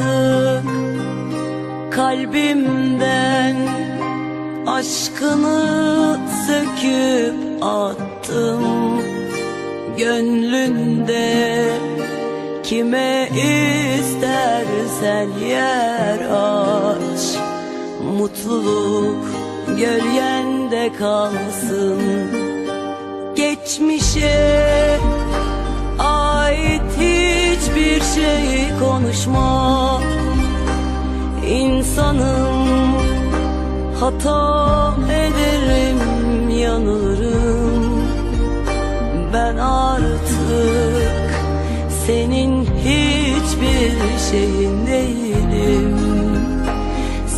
artık kalbimden aşkını söküp attım. Gönlünde kime istersen yer aç. Mutluluk gölgende kalsın. Geçmişe ait hiçbir şey konuşma insanım. Hata ederim yanılırım. Ben artık senin hiçbir şeyin değilim.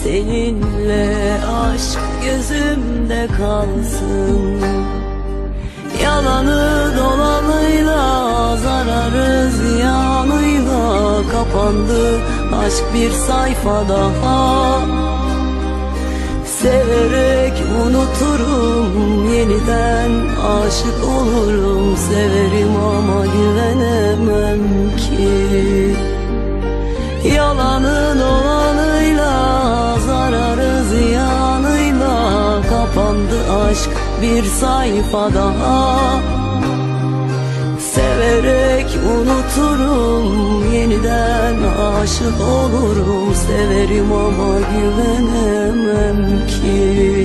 Seninle aşk gözümde kalsın. Yalanı dolanıyla zararı ziyanıyla kapandı aşk bir sayfa daha. Severek unuturum yeniden. Aşık olurum severim ama güvenemem ki. Yalanı dolanıyla zararı ziyanıyla kapandı aşk bir sayfa daha. Severek unuturum aşık olurum. Severim ama güvenemem ki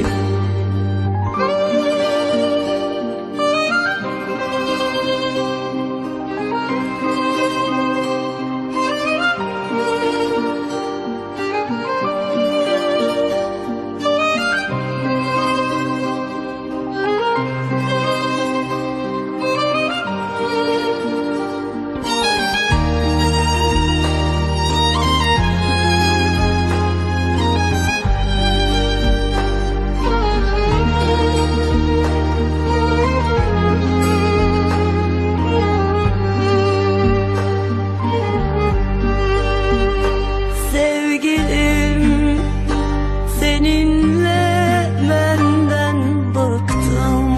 seninle benden bıktım.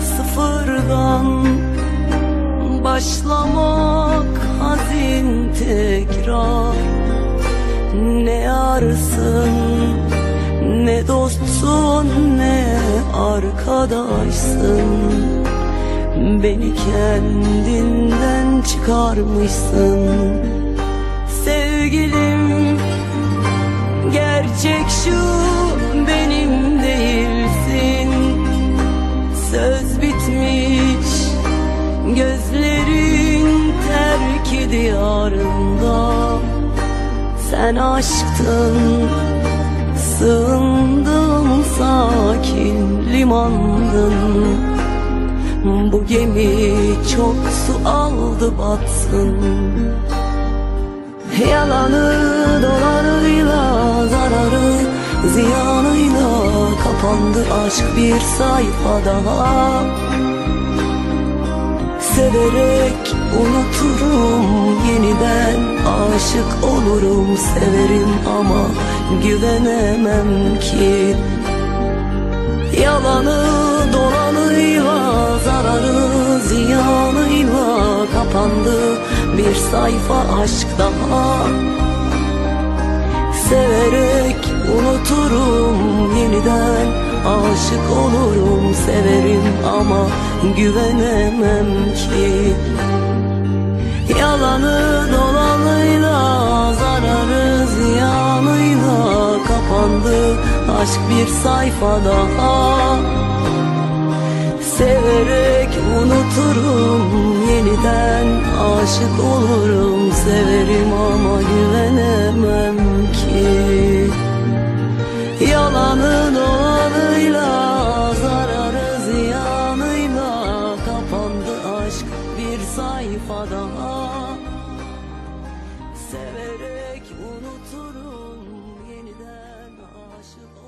Sıfırdan başlamak hazin tekrar. Ne yarsın ne dostsun ne arkadaşsın. Beni kendinden çıkarmışsın. Sevgilim Gerçek şu benim değilsin. Söz bitmiş Gözlerin terk diyarında Sen aşktın Sığındım sakin limandın. Bu gemi çok su aldı batsın Yalanı dolarıyla zararı ziyanıyla kapandı aşk bir sayfa daha. Severek unuturum yeniden aşık olurum severim ama güvenemem ki. Yalanı bir sayfa aşk daha. Severek unuturum yeniden. Aşık olurum severim ama güvenemem ki. Yalanı dolanıyla zararı ziyanıyla kapandı aşk bir sayfa daha. Severek unuturum aşık olurum Severim ama güvenemem ki. Yalanın olanıyla Zararı ziyanıyla Kapandı aşk bir sayfa daha Severek unuturum Yeniden aşık olurum